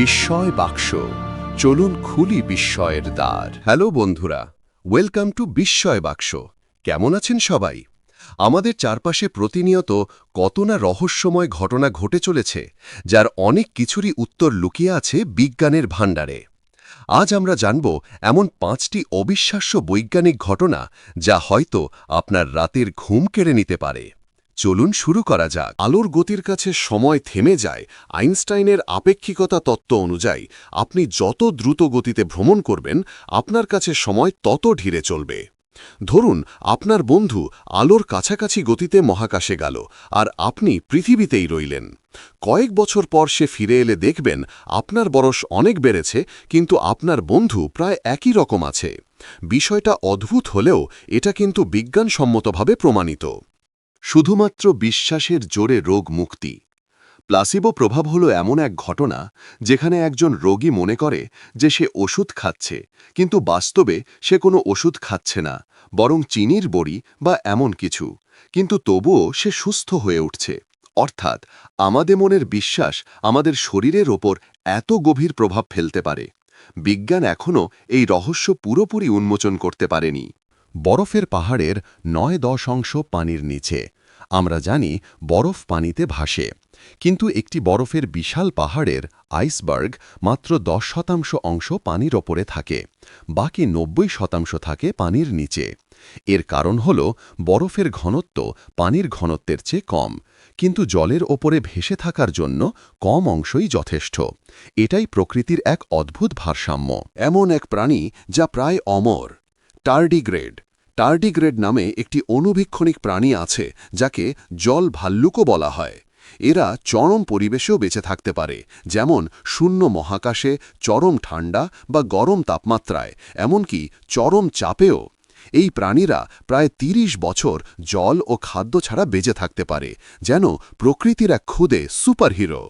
বিস্ময় বাক্স। চলুন খুলি বিস্ময়ের দ্বার। হ্যালো বন্ধুরা, ওয়েলকাম টু বিস্ময় বাক্স। কেমন আছেন সবাই? আমাদের চারপাশে প্রতিনিয়ত কত না রহস্যময় ঘটনা ঘটে চলেছে, যার অনেক কিছুরই উত্তর লুকিয়ে আছে বিজ্ঞানের ভাণ্ডারে। আজ আমরা জানব এমন পাঁচটি অবিশ্বাস্য বৈজ্ঞানিক ঘটনা যা হয়তো আপনার রাতের ঘুম কেড়ে নিতে পারে। চলুন শুরু করা যাক। আলোর গতির কাছে সময় থেমে যায়, আইনস্টাইনের আপেক্ষিকতা তত্ত্ব অনুযায়ী আপনি যত দ্রুত গতিতে ভ্রমণ করবেন, আপনার কাছে সময় তত ধীরে চলবে। ধরুন, আপনার বন্ধু আলোর কাছাকাছি গতিতে মহাকাশে গেল আর আপনি পৃথিবীতেই রইলেন। কয়েক বছর পর সে ফিরে এলে দেখবেন আপনার বয়স অনেক বেড়েছে, কিন্তু আপনার বন্ধু প্রায় একই রকম আছে। বিষয়টা অদ্ভুত হলেও এটা কিন্তু বিজ্ঞানসম্মতভাবে প্রমাণিত। শুধুমাত্র বিশ্বাসের জোরে রোগ মুক্তি। প্লাসিবো প্রভাব হল এমন এক ঘটনা যেখানে একজন রোগী মনে করে যে সে ওষুধ খাচ্ছে, কিন্তু বাস্তবে সে কোনো ওষুধ খাচ্ছে না, বরং চিনির বড়ি বা এমন কিছু। কিন্তু তবুও সে সুস্থ হয়ে উঠছে। অর্থাৎ আমাদের মনের বিশ্বাস আমাদের শরীরের ওপর এত গভীর প্রভাব ফেলতে পারে। বিজ্ঞান এখনও এই রহস্য পুরোপুরি উন্মোচন করতে পারেনি। বরফের পাহাড়ের নয় দশ অংশ পানির নিচে। আমরা জানি বরফ পানিতে ভাসে। কিন্তু একটি বরফের বিশাল পাহাড়ের আইসবার্গ মাত্র দশ শতাংশ অংশ পানির ওপরে থাকে। বাকি নব্বই শতাংশ থাকে পানির নিচে। এর কারণ হল বরফের ঘনত্ব পানির ঘনত্বের চেয়ে কম। কিন্তু জলের ওপরে ভেসে থাকার জন্য কম অংশই যথেষ্ট। এটাই প্রকৃতির এক অদ্ভুত ভারসাম্য। এমন এক প্রাণী যা প্রায় অমর। টার্ডিগ্রেড। টার্ডিগ্রেড নামে একটি অনুবীক্ষণিক প্রাণী আছে, যাকে জল ভাল্লুকও বলা হয়। এরা চরম পরিবেশেও বেঁচে থাকতে পারে, যেমন শূন্য মহাকাশে চরম ঠান্ডা বা গরম তাপমাত্রায়, এমনকি চরম চাপেও। এই প্রাণীরা প্রায় ৩০ বছর জল ও খাদ্য ছাড়া বেঁচে থাকতে পারে, যেন প্রকৃতির এক ক্ষুদে সুপারহিরো।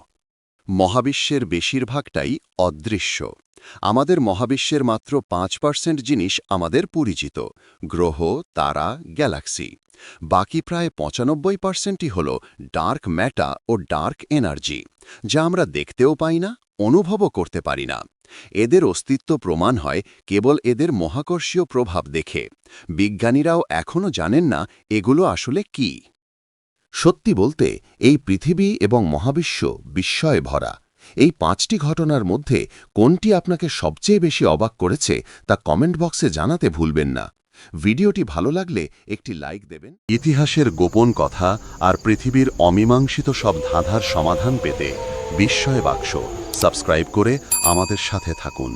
মহাবিশ্বের বেশিরভাগটাই অদৃশ্য। আমাদের মহাবিশ্বের মাত্র পাঁচ পার্সেন্ট জিনিস আমাদের পরিচিত, গ্রহ, তারা, গ্যালাক্সি। বাকি প্রায় পঁচানব্বই পার্সেন্টই হল ডার্ক ম্যাটা ও ডার্ক এনার্জি, যা আমরা দেখতেও পাই না, অনুভবও করতে পারি না। এদের অস্তিত্ব প্রমাণ হয় কেবল এদের মহাকর্ষীয় প্রভাব দেখে। বিজ্ঞানীরাও এখনও জানেন না এগুলো আসলে কি। সত্যি বলতে, এই পৃথিবী এবং মহাবিশ্ব বিস্ময়ে ভরা। এই পাঁচটি ঘটনার মধ্যে কোনটি আপনাকে সবচেয়ে বেশি অবাক করেছে, তা কমেন্ট বক্সে জানাতে ভুলবেন না। ভিডিওটি ভালো লাগলে একটি লাইক দেবেন। ইতিহাসের গোপন কথা আর পৃথিবীর অমীমাংসিত সব ধাঁধার সমাধান পেতে বিস্ময় বাক্স সাবস্ক্রাইব করে আমাদের সাথে থাকুন।